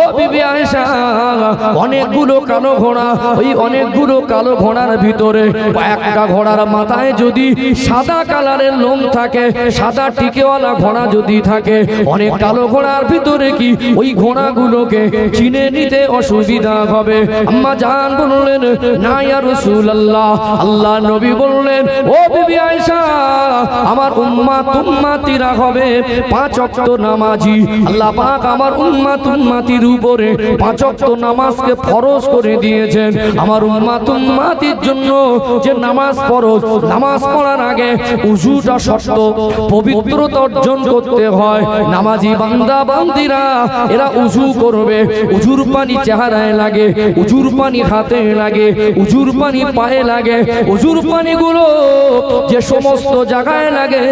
ও বিবি আয়েশা, অনেকগুলো কালো ঘোড়া, ওই অনেকগুলো কালো ঘোড়ার ভিতরে একটা ঘোড়ার মাথায় যদি সাদা কালারের লোম থাকে, সাদা টিকেওয়ালা ঘোড়া যদি থাকে, অনেক কালো ঘোড়ার ভিতরে কি ওই ঘোড়াগুলোকে চিনে নিতে অসুবিধা হবে? আম্মা জান বললেন, না ইয়া রাসূলুল্লাহ। আল্লাহ নবী বললেন, ও বিবি আয়েশা, আমার উম্মা তুম্মাতিরা হবে, পাঁচ ওয়াক্ত নামাজি। আল্লাহ পাক আমার উম্মা তুম্মাতির উপরে পাঁচ ওয়াক্ত নামাজকে ফরজ করে দিয়েছেন। আমার উম্মা তুম্মাতির জন্য যে নামাজ ফরজ, নামাজ পড়ার আগে উজুটা শর্ত, পবিত্রতা অর্জন করতে হয়। নামাজি বান্দা, বান্দিরা, এরা উজু করবে। উজুর পানি চেহারায় লাগে, উজুর পানি হাতে লাগে, উজুর পানি পায়ে লাগে। উজুর পানিগুলো যে সমস্ত জায়গায় লাগে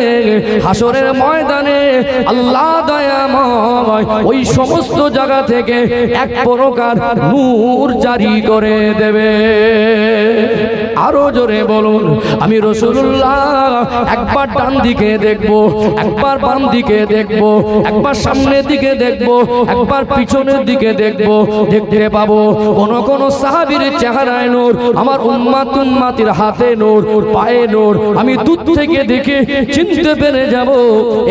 হাসরের ময়দানে আল্লাহ দয়াময়, ওই সমস্ত জায়গা থেকে এক প্রকার নূর জারি করে দেবে। আরও জোরে বলুন, আমি রসুল্লাহ একবার ডান দিকে দেখব, একবার বাম দিকে দেখব, একবার সামনের দিকে দেখব, একবার পিছনের দিকে দেখব, দেখতে পাবো কোন কোন সাহাবীর চেহারায় নোর, আমার উম্মাত উম্মাতির হাতে নূর, পায়ে নূর, আমি দূর থেকে দেখে চিনতে পেরে যাব,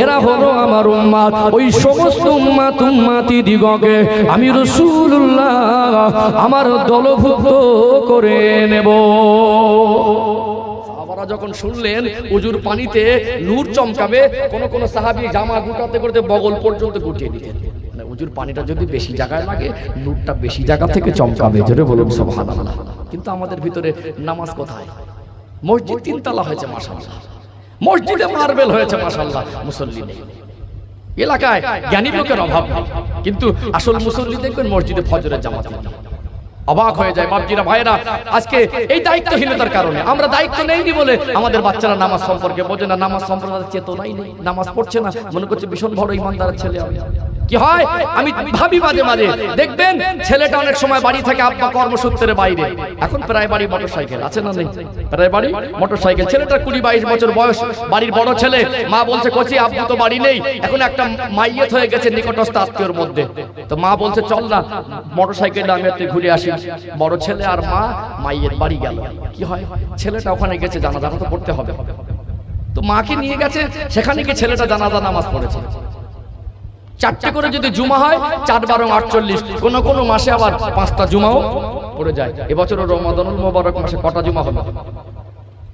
এরা হলো আমার উম্মাত, ওই সমস্ত উম্মাত উম্মাতি দিগকে আমি রসুল্লাহ আমার দলভুক্ত করে নেব। সাহাবারা যখন শুনলেন উজুর পানিতে নূর চমকাবে, কোন কোন সাহাবী জামা গুটাতে করতে বগল পর্যন্ত গুটিয়ে দিতেন মানে উজুর পানিটা যদি বেশি জায়গায় লাগে, নূরটা বেশি জায়গা থেকে চমকাবে। জোরে বলুন, সুবহানাল্লাহ। কিন্তু আমাদের ভিতরে নামাজ কোথায়? মসজিদ তিনতলা হয়েছে, মাশাআল্লাহ। মসজিদে মার্বেল হয়েছে, মাশাআল্লাহ। মুসল্লি নেই। এলাকায় জ্ঞানী লোকের অভাব। কিন্তু আসল মুসল্লি দেখবেন মসজিদে ফজরের জামাতে। অবাক হয়ে যায় বাপজিরা ভাইরা আজকে এই দায়িত্বহীনতার কারণে। আমরা দায়িত্ব নেইনি বলে আমাদের বাচ্চারা নামাজ সম্পর্কে বোঝে না, নামাজ সম্পর্কে চেতনাই নেই। নামাজ পড়ছে না, মনে করছে ভীষণ বড় ইমানদার ছেলে আমি। কি হয়? আমি ভাবি মাঝে মাঝে। দেখবেন, ছেলেটা অনেক সময় বাড়ি থেকে আব্বা কর্মসূত্রের বাইরে। এখন প্রায় বাড়ি মোটর সাইকেল আছে না নেই? প্রায় বাড়ি মোটর সাইকেল ছেলেটা কুড়ি বাইশ বছর বয়স, বাড়ির বড় ছেলে। মা বলছে, কচি, আব্বু তো বাড়ি নেই। এখন একটা মাইয়েত হয়ে গেছে নিকটস্থ আত্মীয়র মধ্যে। তো মা বলছে, চল না মোটর সাইকেল আমি একটু ঘুরে আসি। বড় ছেলে আর মা, মাইয়ের বাড়ি গেল। কি হয়? ছেলেটা ওখানে গেছে জানাজা তো পড়তে হবে। তো মাকে নিয়ে গেছে, সেখানে গিয়ে ছেলেটা জানাজা নামাজ পড়েছে। চারটে করে যদি জুমা হয়, চার বারো আটচল্লিশ। কোনো কোনো মাসে আবার পাঁচটা জুমাও পড়ে যায়। এবছর রমাদানুল মোবারক মাসে কটা জুমা হলো?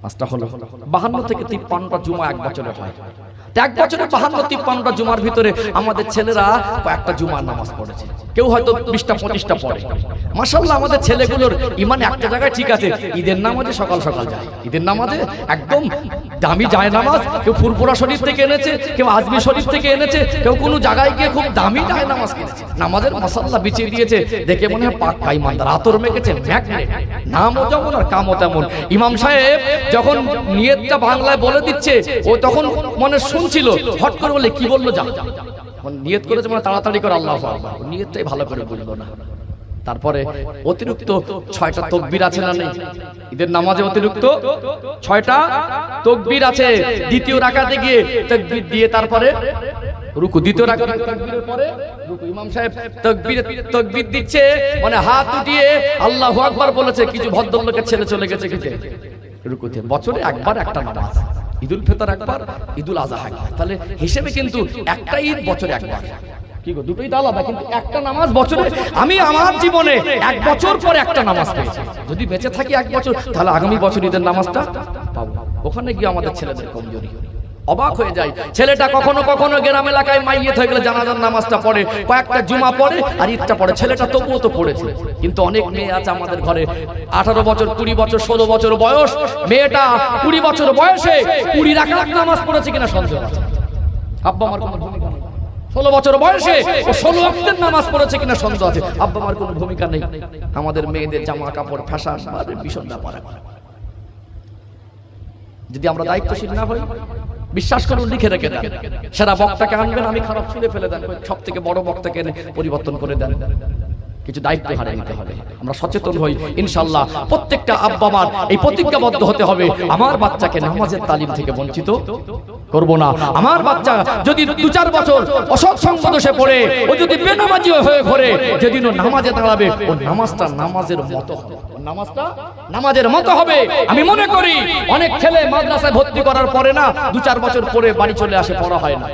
পাঁচটা হলো। বাহান্ন থেকে তিপ্পান্নটা জুমা এক বছরে হয়। এক বছরে বাহান্ন, তিপ্পান্নটা জুমার ভিতরে আমাদের ছেলেরা কয়েকটা জুমার নামাজ পড়েছে। কেউ হয়তো বিশটা, পঁচিশটা পড়ে। মাসাল্লাহ আমাদের ছেলেগুলোর ইমান একটা জায়গায় ঠিক আছে, ঈদের নামাজে সকাল সকাল যায়। ঈদের নামাজে একদম দামি যায় নামাজ কেউ ফুরপুরা শরীফ থেকে এনেছে, কেউ আজমি শরীফ থেকে এনেছে, কেউ কোনো জায়গায় গিয়ে খুব দামি যায় নামাজ কিনেছে। নামাজের মশাল্লা বিছিয়ে দিয়েছে, দেখে মনে হয় পাক্কা ইমানদার আতর মেখেছে, ম্যাগনেট। নামও যেমন আর কামও তেমন। ইমাম সাহেব যখন নিয়তটা বাংলায় বলে দিচ্ছে, ও তখন মনে শুনছিল, হট করে বলে কি বলল যা নিয়ত করেছে মানে তাড়াতাড়ি করে আল্লাহ। নিয়তটাই ভালো করে বলল না। তারপরে অতিরিক্ত ছয়টা তকবির আছে না নেই? ঈদের নামাজে অতিরিক্ত ছয়টা তকবির আছে। দ্বিতীয় রাকাতে গিয়ে তকবির দিয়ে তারপরে রুকু। দ্বিতীয় রাকাতে তাকবীরের পরে রুকু। ইমাম সাহেব তাকবীর তাকবীর দিচ্ছে মানে হাত উঠিয়ে আল্লাহু আকবার বলেছে, কিছু ভদ্রলোকের ছেলে চলে গেছে কিছু রুকুতে। বছরে একবার একটা নামাজ। ঈদুল ফিতর একবার, ঈদুল আজহা একবার। তাহলে হিসেবে কিন্তু একটা ঈদ বছরে একবার। কি গো, দুটোই তো আলাদা, কিন্তু একটা নামাজ বছরে আমি আমার জীবনে এক বছর পর একটা নামাজ পেয়েছি। যদি বেঁচে থাকি এক বছর, তাহলে আগামী বছর ঈদের নামাজটা পাবো। ওখানে গিয়ে আমাদের ছেলেদের কমজোরি। অবাক হয়ে যায়। ছেলেটা কখনো কখনো গ্রাম এলাকায় মাইয়ে হয়ে গেলে জানাজার নামাজটা পড়ে, কয়েকটা জুমা পড়ে আর ঈদটা পড়ে। ছেলেটা তবুও তো পড়েছে। কিন্তু অনেক মেয়ে আছে আমাদের ঘরে। আঠারো বছর, কুড়ি বছর, ষোলো বছর বয়স। মেয়েটা কুড়ি বছর বয়সে কুড়ি রাখাত নামাজ পড়েছে কিনা সন্দেহ আছে? আব্বা আমার কোনো ষোলো বছর বয়সে ষোলো অক্টের নামাজ পড়েছে কিনা সন্দেহ আছে? আব্বা আমার কোনো ভূমিকা নেই। আমাদের মেয়েদের জামা কাপড়, ফ্যাশন ভীষণ ব্যাপার। যদি আমরা দায়িত্বশীল না হই বিশ্বাস করুন, লিখে রেখে দেন। সেরা বক্তাকে আনবেন, আমি খারাপ ছুঁড়ে ফেলে দেন। সব থেকে বড় বক্তাকে পরিবর্তন করে দেন। কিছু দায়িত্ব হারে নিতে হবে। আমরা সচেতন হই ইনশাল্লাহ প্রত্যেকটা আব্বা মার এই প্রতিজ্ঞাবদ্ধ হতে হবে। আমার বাচ্চাকে নামাজের তালিম থেকে বঞ্চিত করব না। আমার বাচ্চা যদি দু চার বছর অসৎ দোষে পড়ে, ও যদি বেনামাজি হয়ে ঘরে যেদিন ও নামাজে দাঁড়াবে, ও নামাজটা নামাজের মতো হবে। নামাজটা নামাজের মতো হবে। আমি মনে করি, অনেক ছেলে মাদ্রাসায় ভর্তি করার পরে না দু চার বছর পরে বাড়ি চলে আসে, পড়া হয় না।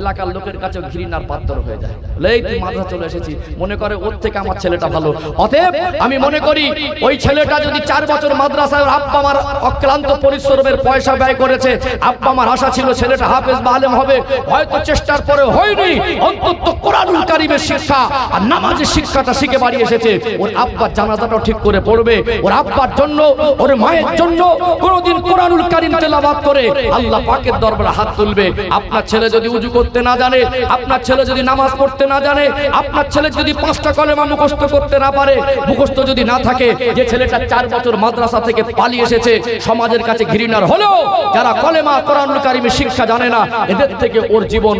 এলাকার লোকের কাছে ঘৃণার পাত্র হয়ে যায়। এই তুই মাদ্রাসা চলে এসেছি। মনে করে ওর থেকে আমার ছেলেটা ভালো। অতএব আমি মনে করি, ওই ছেলেটা যদি চার বছর মাদ্রাসায় আব্বা আমার অক্লান্ত পরিশ্রমের পয়সা ব্যয় করেছে, আব্বা আমার আশা ছিল ছেলেটা হাফেজ বা আলেম হবে। হয়তো চেষ্টার পরে হয়নি। অন্তত কোরআনুল কারিমের শিক্ষা আর নামাজের শিক্ষাটা শিখে বাড়ি এসেছে। ওর আব্বার জানাজাটাও ঠিক করে পড়বে। ওর আব্বার জন্য, ওর মায়ের জন্য কোনোদিন কোরআনুল কারিম তেলাবাদ করে আল্লাহ পাকের দরবারে হাত তুলবে। আপনার ছেলে যদি উজু করতে না জানে, আপনার ছেলে যদি নামাজ পড়তে না জানে, আপনার ছেলে যদি পাঁচটা কলেমা মুখস্থ করতে না পারে, মুখস্থ যদি না থাকে, যে ছেলেটা চার বছর মাদ্রাসা থেকে পালিয়ে এসেছে, সমাজের কাছে ঘৃণার হলো যারা কলেমা কোরআনুল কারিমের শিক্ষা জানে না, এদের থেকে ওর জীবন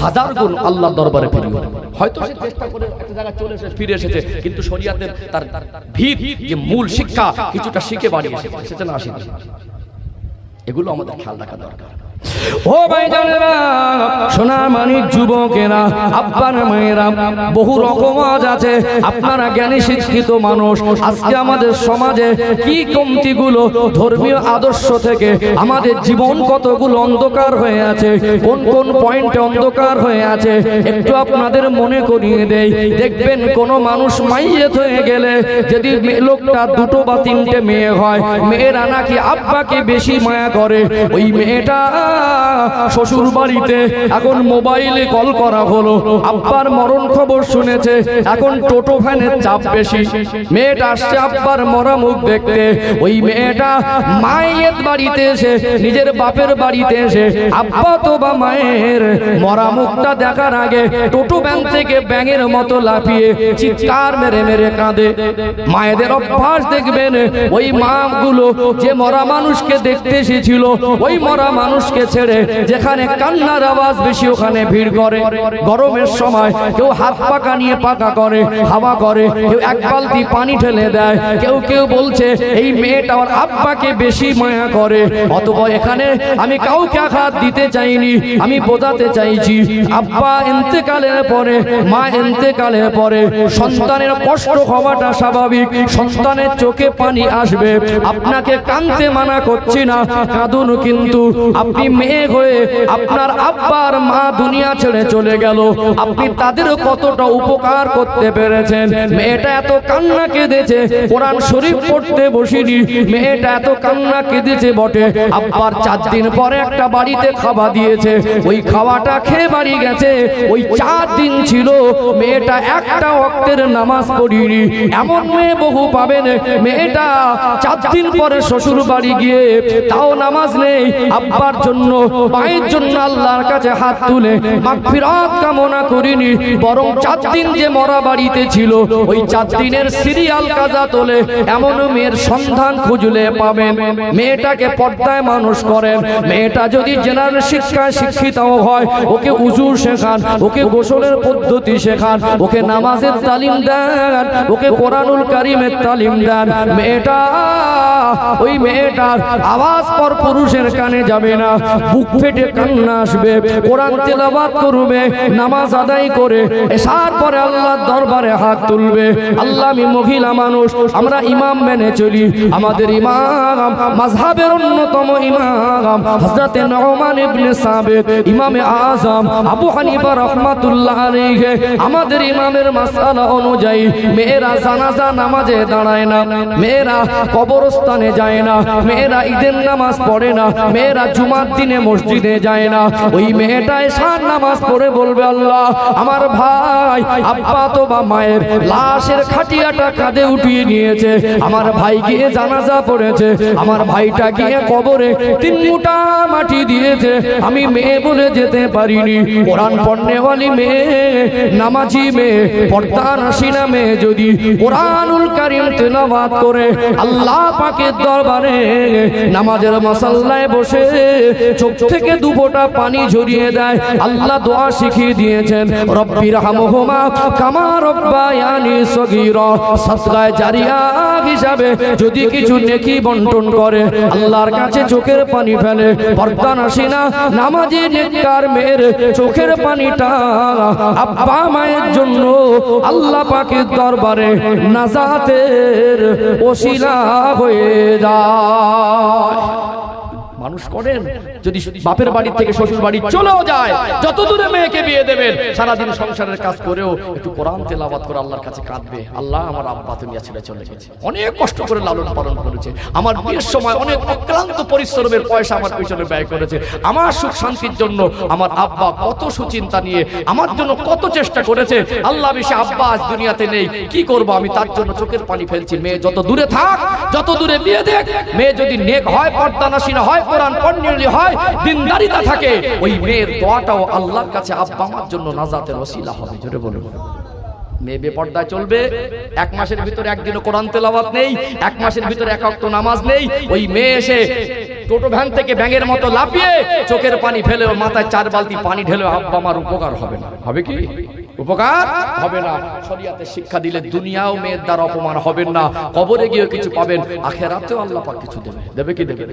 হাজার গুণ আল্লাহর দরবারে ফিরিয়ে হয়তো সে চেষ্টা করে একটা জায়গায় চলে এসে ফিরে এসেছে, কিন্তু শরিয়াতের তার ভিত, যে মূল শিক্ষা কিছুটা শিখে বাড়ি এসেছে না আসেনি। এগুলো আমাদের খেয়াল রাখা দরকার। ও ভাই জানেরা যুবকেরা, আব্বার মায়েরা, বহু রকম আজ আছে। আপনারা জ্ঞানী শিক্ষিত মানুষ, আজকে আমাদের সমাজে কি কমতিগুলো ধর্মীয় আদর্শ থেকে আমাদের জীবন কতগুলো অন্ধকার হয়ে আছে, কোন কোন পয়েন্টে অন্ধকার হয়ে আছে, একটু আপনাদের মনে করিয়ে দেই। দেখবেন কোন মানুষ মাইয়েত হয়ে গেলে যদি লোকটা দুটো বা তিনটে মেয়ে হয়, মেয়েরা নাকি আব্বাকে বেশি মায়া করে। ওই মেয়েটা শ্বশুর বাড়িতে এখন মোবাইলে কল করা হলো। আব্বার মরণ খবর শুনেছে, এখন টোটো ভ্যানের চাপ বেশি। মেয়েটা আসছে আব্বার মরা মুখ দেখতে। ওই মেয়েটা মায়ের বাড়িতে এসে, নিজের বাপের বাড়িতে এসে, আব্বা তো বা মায়ের মরা মুখটা দেখার আগে টোটো ভ্যান থেকে ব্যাঙের মতো লাফিয়ে চিৎকার মেরে মেরে কাঁদে। মায়েদের অভ্যাস দেখবেন, ওই মাগুলো যে মরা মানুষকে দেখতে এসেছিল, ওই মরা মানুষকে ছেড়ে যেখানে কান্নার আওয়াজ বেশি ওখানে ভিড় করে। গরমের সময় কেউ হাত পাকা নিয়ে পাকা করে, হাওয়া করে, কেউ এক বালতি পানি ঠেলে দেয়। কেউ কেউ বলছে, এই মেয়েটা ওর আব্বাকে বেশি মায়া করে। অথবা এখানে আমি কাউকে আঘাত দিতে চাইনি, আমি বোঝাতে চাইছি, আব্বা এন্তেকালের পরে, মা এন্তেকালের পরে সন্তানের কষ্ট হওয়াটা স্বাভাবিক, সন্তানের চোখে পানি আসবে। আপনাকে কানতে মানা করছি না, কাঁদুন কিন্তু। আপনি মেয়ে হয়ে আপনার আব্বার মা দুনিয়া ছেড়ে চলে গেল। আপনি কতটা উপকার করতে পেরেছেন? মেয়েটা এত কান্না কেঁদেছে, কোরআন শরীফ পড়তে বসিনি। মেয়েটা এত কান্না কেঁদেছে বটে। আব্বার চার দিন পরে একটা বাড়িতে খাওয়া দিয়েছে। ওই খাওয়াটা খেয়ে বাড়ি গেছে। ওই চার দিন ছিল, মেয়েটা একটা অক্তের নামাজ পড়িনি। এমন মেয়ে বহু পাবেন। মেয়েটা চার দিন পরে শ্বশুর বাড়ি গিয়ে তাও নামাজ নেই। আব্বার জন্য মায়ের জন্য আল্লাহর কাছে হাত তুলে মাগফিরাত কামনা করিনি। বরং চার দিন যে মরা বাড়িতে ছিল, ওই চার দিনের সিরিয়াল কাজা তোলে এমন মেয়ের সন্ধান খুঁজলে পাবেন। মেয়েটাকে পর্দায় মানুষ করেন। মেয়েটা যদি জেনারেল শিক্ষায় শিক্ষিতও হয়, ওকে উজু শেখান, ওকে গোসলের পদ্ধতি শেখান, ওকে নামাজের তালিম দেন, ওকে কোরআনুল কারিমের তালিম দেন। মেয়েটা, ওই মেয়েটার আওয়াজ পর পুরুষের কানে যাবে না। বুক ফেটে কান্না আসবে, কোরআন তেলাবাদ করবে, নামাজ আদায় করে এসার পরে আল্লাহর দরবারে হাত তুলবে। আল্লাহ আমি মহিলা মানুষ, আমরা ইমাম মেনে চলি। আমাদের ইমাম মাযহাবের অন্যতম ইমাম হযরতে নওমান ইবনে সাবিত, ইমামে আজম, আবু হানিফা রাহমাতুল্লাহ আলাইহি। আমাদের ইমামের মাসআলা অনুযায়ী, মেয়েরা জানাজা নামাজে দাঁড়ায় না, মেয়েরা কবরস্থানে যায় না, মেয়েরা ঈদের নামাজ পড়ে না, মেয়েরা জুমার দিনে মসজিদে যায় না। ওই মেয়েটা এসার নামাজ পড়ে বলবে, আল্লাহ, আমার ভাই আব্বা তো বা মায়ের লাশের খাটিয়াটা কাঁধে উঠিয়ে নিয়েছে। আমার ভাই গিয়ে জানাজা পড়েছে। আমার ভাইটা গিয়ে কবরে তিন মুটা মাটি দিয়েছে। আমি মেয়ে বলে যেতে পারিনি। কোরআন পণ্যওয়ালি মেয়ে, নামাজি মেয়ে পর্দা নাসিনা মেয়ে যদি কোরআনুল কারিম তেলাওয়াত করে, আল্লাহ পাকের দরবারে নামাজের মশাল্লায় বসে চোখ থেকে দুপোটা পানি ঝরিয়ে দেয়। আল্লাহ দোয়া শিখিয়ে দিয়েছেন রব্বির হামহুমা কামা রব্বায়ানি সগীরা। সাদকায়ে জারিয়া হিসাবে যদি কিছু নেকি বন্টন করে, আল্লাহর কাছে চোখের পানি ফেলে, পর্দা নাসিনা, নামাজি নেককার মেয়ের চোখের পানিটা আব্বা মায়ের জন্য আল্লাহ পাকের দরবারে নাজাতের ওসিলা হয়ে যায়। মানুষ করেন, যদি বাপের বাড়ি থেকে শ্বশুর বাড়ি চলেও যায় যত দূরে মেয়েকে বিয়ে দেবেন, সারাদিন সংসারের কাজ করেও একটু কোরআন তেলাবাদ করে আল্লাহর কাছে কাঁদবে। আল্লাহ আমার আব্বা দুনিয়া ছেড়ে চলে গেছে। অনেক কষ্ট করে লালন পালন করেছে। আমার বিয়ের সময় অনেক অক্লান্ত পরিশ্রমের পয়সা আমার পিছনে ব্যয় করেছে। আমার সুখ শান্তির জন্য আমার আব্বা কত সুচিন্তা নিয়ে আমার জন্য কত চেষ্টা করেছে। আল্লাহ বেশি আব্বা আজ দুনিয়াতে নেই। কি করব আমি? তার জন্য চোখের পানি ফেলছি। মেয়ে যত দূরে থাক, যত দূরে বিয়ে দেখ। মেয়ে যদি নেক হয় পর্দা নাসিনা হয় কোরআন পণ্যলি হয়, দিনদারিতা থাকে, ওই মেয়ের দোয়াটাও আল্লাহর কাছে আব্বা আমার জন্য নাজাতের ওসিলা হবে, জোরে বলুন। মেয়ে বেপর্দায় চলবে, এক মাসের ভিতরে একদিনও কোরআন তেলাওয়াত নেই, এক মাসের ভিতরে এক অক্ত নামাজ নেই, ওই মেয়ে এসে টোটো ভ্যান থেকে ব্যাঙের মতো লাফিয়ে চোখের পানি ফেলে মাথায় চার বালতি পানি ঢেলে আব্বা আমার উপকার হবে না। হবে কি? উপকার হবে না। শরিয়াতে শিক্ষা দিলে দুনিয়াও মেয়ের দ্বারা অপমান হবেন না। কবরে গিয়ে কিছু পাবেন, আখেরাতেও আল্লাহ পাক কিছু দেবে দেবে কি দেবে?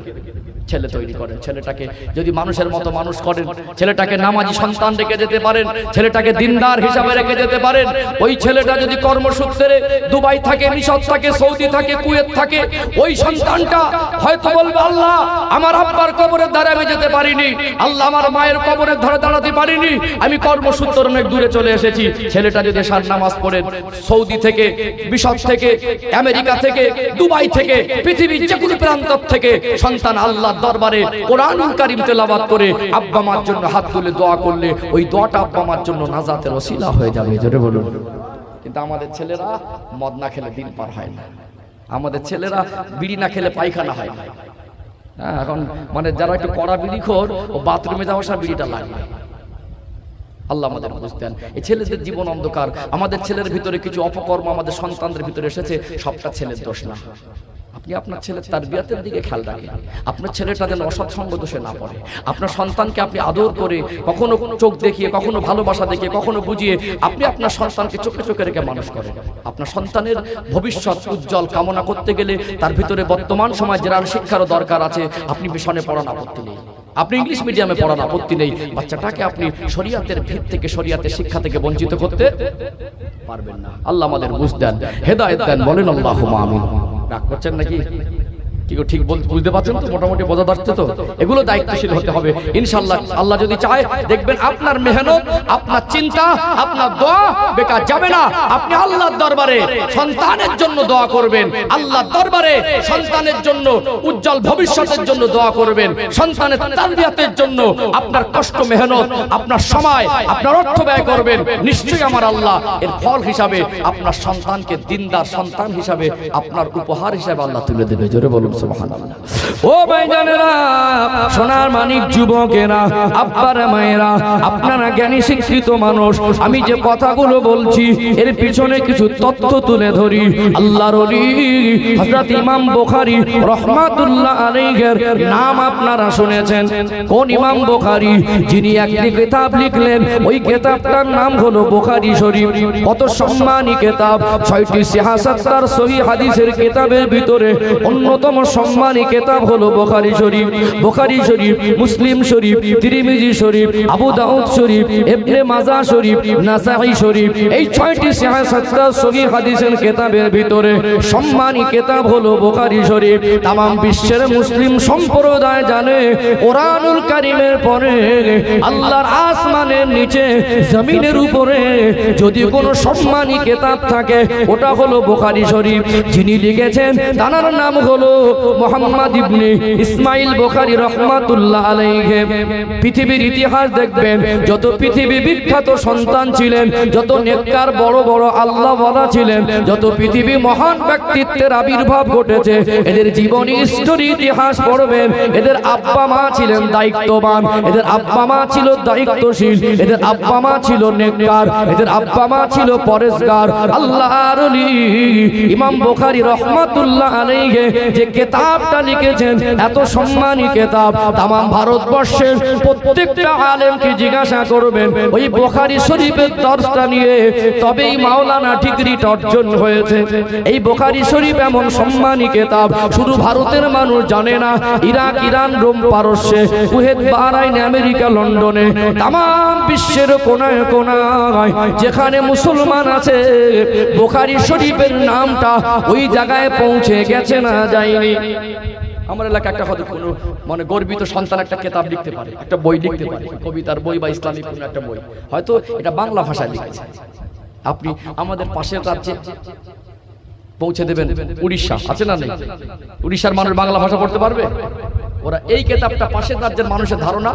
ছেলে তৈরি করেন। ছেলেটাকে যদি মানুষের মতো মানুষ করেন, ছেলেটাকে নামাজি সন্তান রেখে যেতে পারেন, ছেলেটাকে দিনদার হিসাবে রেখে যেতে পারেন, ওই ছেলেটা যদি কর্মসূত্রে দুবাই থাকে, মিশর থাকে, সৌদি থাকে, কুয়েত থাকে, ওই সন্তানটা হয়তো বলবে, আল্লাহ আমার আব্বার কবরের ধারে আমি যেতে পারিনি। আল্লাহ আমার মায়ের কবরের ধারে দাঁড়াতে পারিনি। আমি কর্মসূত্র অনেক দূরে চলে এসেছি। ছেলেটা যদি সার নামাজ পড়েন সৌদি থেকে মিশর থেকে, আমেরিকা থেকে, দুবাই থেকে, পৃথিবীর যে কোনো প্রান্ত থেকে সন্তান আল্লাহ দরবারে কোরআন কারিম তেলাবাদ করে আব্বা মার জন্য হাত তুলে দোয়া করলে ওই দোয়াটা আব্বা মার জন্য নাজাতের ওসিলা হয়ে যাবে। জোরে বলুন। কিন্তু আমাদের ছেলেরা মদ না খেলে দিন পার হয় না। আমাদের ছেলেরা বিড়ি না খেলে পায়খানা হয় না। হ্যাঁ এখন মানে যারা একটু কড়া বিড়ি খোর, ও বাথরুমে যাওয়ার সময় বিড়িটা লাগবে। আল্লাহ আমাদের বুঝতেন এই ছেলেদের জীবন অন্ধকার। আমাদের ছেলের ভিতরে কিছু অপকর্ম আমাদের সন্তানদের ভিতরে এসেছে, সবটা ছেলের দোষ না। আপনি আপনার ছেলের তার বিয়াতের দিকে খেয়াল রাখেন। আপনার ছেলেটা যেন অসৎ সঙ্গ দোষে না পড়ে। আপনার সন্তানকে আপনি আদর করে কখনো চোখ দেখিয়ে কখনো ভালোবাসা দেখিয়ে কখনো বুঝিয়ে আপনি আপনার সন্তানকে চোখে চোখে রেখে মানুষ করেন। আপনার সন্তানের ভবিষ্যৎ উজ্জ্বল কামনা করতে গেলে তার ভিতরে বর্তমান সময় জেরার শিক্ষারও দরকার আছে। আপনি মিশনে পড়ান আপত্তি নেই। আপনি ইংলিশ মিডিয়ামে পড়ান আপত্তি নেই। বাচ্চাটাকে আপনি শরিয়াতের ভিত থেকে শরিয়াতের শিক্ষা থেকে বঞ্চিত করতে পারবেন না। আল্লাহ আমাদের বুঝ দেন হেদায়েত দেন বলেন আল্লাহ আমিন। রাগ করছেন নাকি ঠিক বুঝতে পারছেন তো? মোটামুটি বোঝা যাচ্ছে তো? এগুলো দায়িত্বশীল হতে হবে ইনশাল্লাহ আল্লাহ যদি চায়, দেখবেন আপনার মেহনত, আপনার চিন্তা, আপনার দোয়া বেকার যাবে না। আপনি আল্লাহর দরবারে সন্তানের জন্য দোয়া করবেন। আল্লাহর দরবারে সন্তানের জন্য, উজ্জ্বল ভবিষ্যতের জন্য দোয়া করবেন। সন্তানের তারবিয়াতের জন্য আপনার কষ্ট, মেহনত, আপনার সময়, আপনার অর্থ ব্যয় করবেন। নিশ্চয়ই আমার আল্লাহ এর ফল হিসাবে আপনার সন্তানকে দিনদার সন্তান হিসাবে, আপনার উপহার হিসাবে আল্লাহ তুলে দেবে। জোরে বলুন সুবহানাল্লাহ। ও ভাইজানেরা সোনার মানিক যুবকেরা, আব্বার মায়েরা, আপনারা জ্ঞানী শিক্ষিত মানুষ, আমি যে কথাগুলো বলছি, এর পিছনে কিছু তথ্য তুলে ধরি। আল্লাহর ওলি, হযরত ইমাম বুখারী রহমাতুল্লাহ আলাইহির নাম আপনারা শুনেছেন। কোন ইমাম বুখারী? যিনি একটি কিতাব লিখলেন, ওই কিতাবটার নাম হলো বুখারী শরীফ। কত সম্মানী কিতাব, ছয়টি সিহাসাত্তার সহি হাদিসের কিতাবের ভিতরে অন্যতম সম্মানী কিতাব হলো বুখারী শরীফ বুখারী শরীফ, মুসলিম শরীফ, তিরিমিজি শরীফ, আবু দাউদ শরীফ, ইবনে মাজাহ শরীফ নাসাই শরীফ। এই ছয়টি সিহাসাত্তার সহি হাদিসের কিতাবের ভিতরে সম্মানী কেতাব হলো বুখারী শরীফ। তাম বিশ্বের মুসলিম সম্প্রদায় জানে, কোরআনুল কারিমের পরে আল্লাহর আসমানের নিচে, জমিনের উপরে যদি কোনো সম্মানী কেতাব থাকে, ওটা হলো বোখারি শরীফ। যিনি লিখেছেন তার নাম হলো মোহাম্মদ ইবনে ইসমাইল বোখারি রহমাতুল্লাহ আলাইহি। পৃথিবীর ইতিহাস দেখবেন, যত পৃথিবী বিখ্যাত সন্তান ছিলেন, যত নেককার বড় বড় আল্লাহ বলা ছিলেন, যত পৃথিবী মহান ব্যক্তিত্বের আবির্ভাব ঘটেছে, এদের জীবনী স্টোরি ইতিহাস পড়বেন, এদের আব্বা মা ছিলেন দায়িত্ববান, এদের আব্বা মা ছিল দায়িত্বশীল, এদের আব্বা মা ছিল নেককার, এদের আব্বা মা ছিল পরেশগার, আল্লাহর ওলি। ইমাম বুখারী রহমাতুল্লাহ আলাইহি যে কেতাবটা লিখেছেন, এত সম্মানী কেতাব। তামাম ভারতবর্ষের প্রত্যেকটা আলেমকে জিজ্ঞাসা করবেন, ওই বোখারি শরীফের দর্শটা নিয়ে তবেই মাওলানা ডিগ্রিটা অর্জন হয়েছে। এই বোখারি শরীফ এমন সম্মানী কেতাব, শুধু ভারতের মানুষ জানে না, ইরাক, ইরান, রোম পারস্যে, কুয়েত, বাহরাইন, আমেরিকা, লন্ডনে, তামাম বিশ্বের কোনায় কোনায়, যেখানে মুসলমান আছে, বোখারি শরীফের নামটা ওই জায়গায় পৌঁছে গেছে না যায়নি। আমার এলাকা একটা হয়তো কোনো মানে গর্বিত সন্তান একটা কেতাব লিখতে পারে, একটা বই লিখতে পারে কবিতার বই বা ইসলামিক কোনো একটা বই। হয়তো এটা বাংলা ভাষায় লিখেছে। আপনি আমাদের পাশের রাজ্যে পৌঁছে দেবেন, উড়িষ্যা, আছে না নেই? উড়িষ্যার মানুষ বাংলা ভাষা পড়তে পারবে? ওরা এই কেতাবটা পাশের রাজ্যের মানুষের ধারণা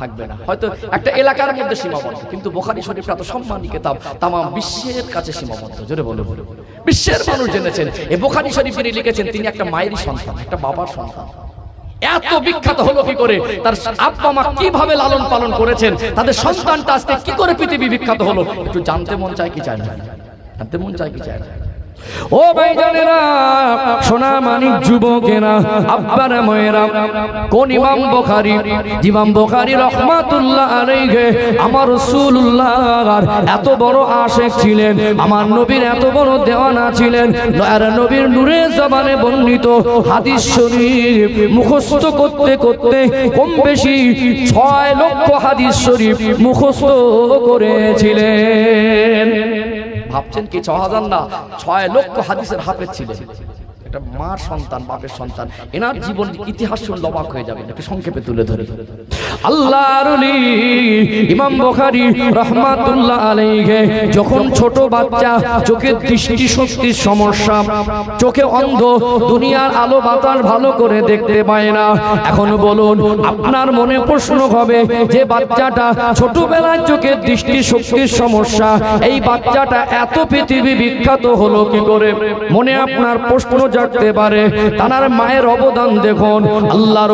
থাকবে না। হয়তো একটা এলাকার মধ্যে সীমাবদ্ধ, কিন্তু বোখারি শরীফটা এত সম্মানী কেতাব তাম বিশ্বের কাছে সীমাবদ্ধ, জোরে বলে বলে বিশ্বের মানুষ জেনেছেন, এই বোখারি শরীফ যিনি লিখেছেন, তিনি একটা মায়েরই সন্তান, একটা বাবার সন্তান। এত বিখ্যাত হলো কি করে? তার আব্বা মা কীভাবে লালন পালন করেছেন? তাদের সন্তানটা আজকে কি করে পৃথিবী বিখ্যাত হলো? একটু জানতে মন চায় কি চায় না? জানতে মন চায় কি চায় না? ও ভাই জানেরা, সোনা মানিক যুবকেরা, আব্বার ময়েরা, কোন ইমাম বোখারি? ইমাম বোখারি রহমাতুল্লাহ আলাইহি, আমার রাসূলুল্লাহ এত বড় আশেক ছিলেন, আমার নবীর এত বড় দেওয়ানা ছিলেন আর নবীর নূরে জবানে বর্ণিত হাদিস শরীফ, মুখস্থ করতে করতে কম বেশি ছয় লক্ষ হাদিস শরীফ মুখস্থ করেছিলেন। ভাবছেন কি ছ হাজার না ছয় লক্ষ হাদিসের হাফেজ ছিলেন। একটা মার সন্তান, বাপের সন্তান। এনার জীবন ইতিহাস শুনলে অবাক হয়ে যাবে একটু সংক্ষেপে তুলে ধরে। আল্লাহর ইমাম বুখারী রাহমাতুল্লাহ যখন ছোট বাচ্চা, চোখের দৃষ্টি শক্তির সমস্যা, চোখে অন্ধ, দুনিয়ার আলো বাতাস ভালো করে দেখতে পায় না। এখন বলুন, আপনার মনে প্রশ্ন হবে যে বাচ্চাটা ছোটবেলায় চোখের দৃষ্টি শক্তির সমস্যা, এই বাচ্চাটা এত পৃথিবী বিখ্যাত হলো কি করে? মনে আপনার প্রশ্ন জাগতে পারে। তার মায়ের অবদান দেখুন। আল্লাহর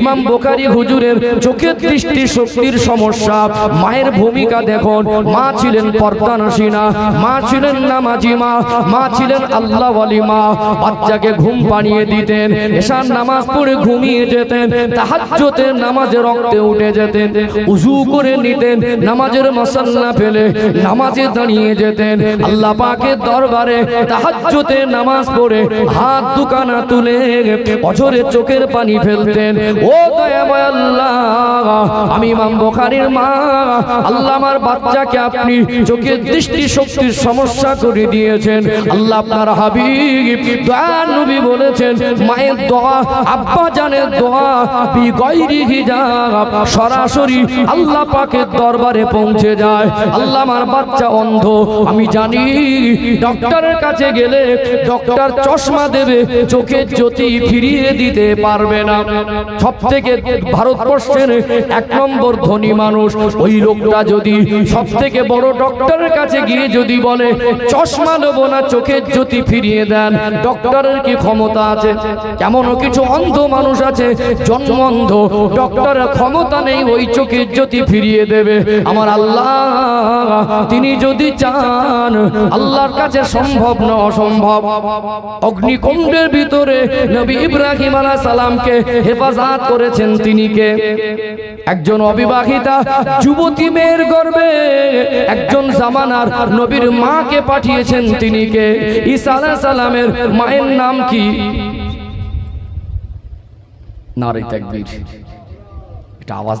ইমাম বোকারি হুজুরের চোখের দৃষ্টি শক্তির সমস্যা। মায়ের ভূমিকা দেখুন। মা ছিলেন পর্দানসীনা। মা ছিলেন নামাজি মা। মা ছিলেন আল্লাহ মা। বাচ্চাকে ঘুম পানিয়ে দিতেন। এশার নামাজ পড়ে ঘুমিয়ে যেতেন। তাহাজ্জতের নামাজে রক্তে উঠে যেতেন। উজু করে নিতেন। নামাজের মশাল্লা ফেলে নামাজে দাঁড়িয়ে যেতেন। আল্লাহ পাকের দরবারে তাহাজ্জতে নামাজ পড়ে হাত দুকানা তুলে অঝরে চোখের পানি ফেলতেন। ও আল্লাহ, আমি ইমাম বুখারীর মা। আল্লাহ আমার বাচ্চাকে আপনি চোখের দৃষ্টি শক্তির সমস্যা করে দিয়েছেন। আল্লাহ আপনার হাবিব, দয়ার নবী বলেছেন, মায়ের দোয়া, আব্বা জানের দোয়া বি গৈরি হিজাব। সরাসরি আল্লাহ পাকের দরবারে পৌঁছে যায়। আল্লাহ আমার বাচ্চা অন্ধ। আমি জানি ডক্টরের কাছে গেলে ডক্টর চশমা দেবে, চোখের জ্যোতি ফিরিয়ে দিতে পারবে না। সব থেকে ভারতবর্ষের এক নম্বর ধনী মানুষ, ওই লোকটা যদি সব থেকে বড় ডক্টরের কাছে গিয়ে যদি বলে, চশমা নেব না, চোখের জ্যোতি ফিরিয়ে দেন, ডক্টরের কি ক্ষমতা আছে? কেমনও কিছু অন্ধ মানুষ আছে, জন্ম অন্ধ ডক্টরের ক্ষমতা নেই, ওই চোখের জ্যোতি ফিরিয়ে দেবে। আমার আল্লাহ, তিনি যদি চান, আল্লাহর কাছে সম্ভব না, অসম্ভব। অগ্নিকুণ্ডের ভিতরে নবী ইব্রাহিম আলাহ সালামকে হেফাজত করেছেন তিনি কে? একজন অবিবাহিতা, যুবতী মেয়ের গর্বে একজন জামানার নবীর মাকে পাঠিয়েছেন তিনি কে? ঈসা আলাহ সালামের মায়ের নাম কি? নারী তাকবীর। এটা আওয়াজ